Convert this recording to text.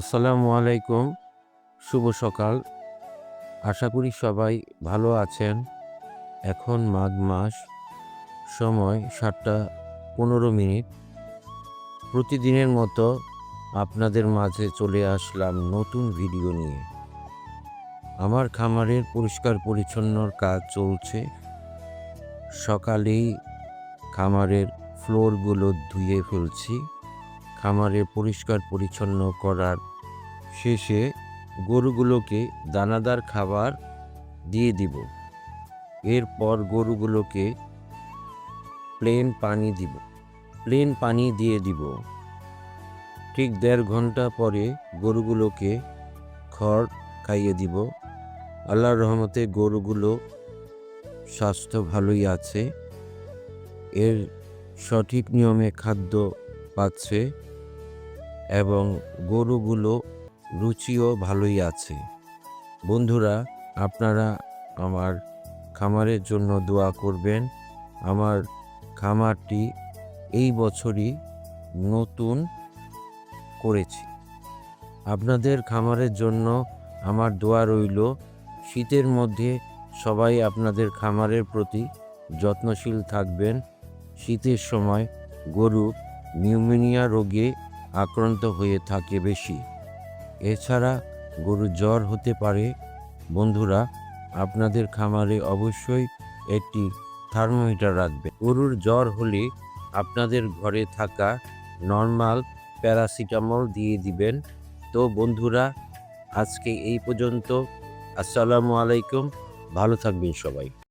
আসসালামু আলাইকুম। শুভ সকাল। আশা করি সবাই ভালো আছেন। এখন মাঘ মাস, সময় সাতটা পনেরো মিনিট। প্রতিদিনের মতো আপনাদের মাঝে চলে আসলাম নতুন ভিডিও নিয়ে। আমার খামারের পরিষ্কার পরিচ্ছন্নর কাজ চলছে। সকালেই খামারের ফ্লোরগুলো ধুয়ে ফেলছি। খামারে পরিষ্কার পরিচ্ছন্ন করার শেষে গরুগুলোকে দানাদার খাবার দিয়ে দিব। এরপর গরুগুলোকে প্লেন পানি দিব। প্লেন পানি দিয়ে দিব। ঠিক দেড় ঘণ্টা পরে গরুগুলোকে খড় খাইয়ে দিব। আল্লাহর রহমতে গরুগুলো স্বাস্থ্য ভালোই আছে। এর সঠিক নিয়মে খাদ্য পাচ্ছে। এবং গরুগুলো রুচিও ভালোই আছে। বন্ধুরা, আপনারা আমার খামারের জন্য দোয়া করবেন। আমার খামারটি এই বছরই নতুন করেছি। আপনাদের খামারের জন্য আমার দোয়া রইল, শীতের মধ্যে সবাই আপনাদের খামারের প্রতি যত্নশীল থাকবেন। শীতের সময় গরু নিউমোনিয়া রোগে আক্রান্ত হয়ে থাকে বেশি। এছাড়া গরু জ্বর হতে পারে। বন্ধুরা, আপনাদের খামারে অবশ্যই একটি থার্মোমিটার রাখবে। গরুর জ্বর হলে আপনাদের ঘরে থাকা নর্মাল প্যারাসিটামল দিয়ে দিবেন। তো বন্ধুরা, আজকে এই পর্যন্ত। আসসালামু আলাইকুম। ভালো থাকবেন সবাই।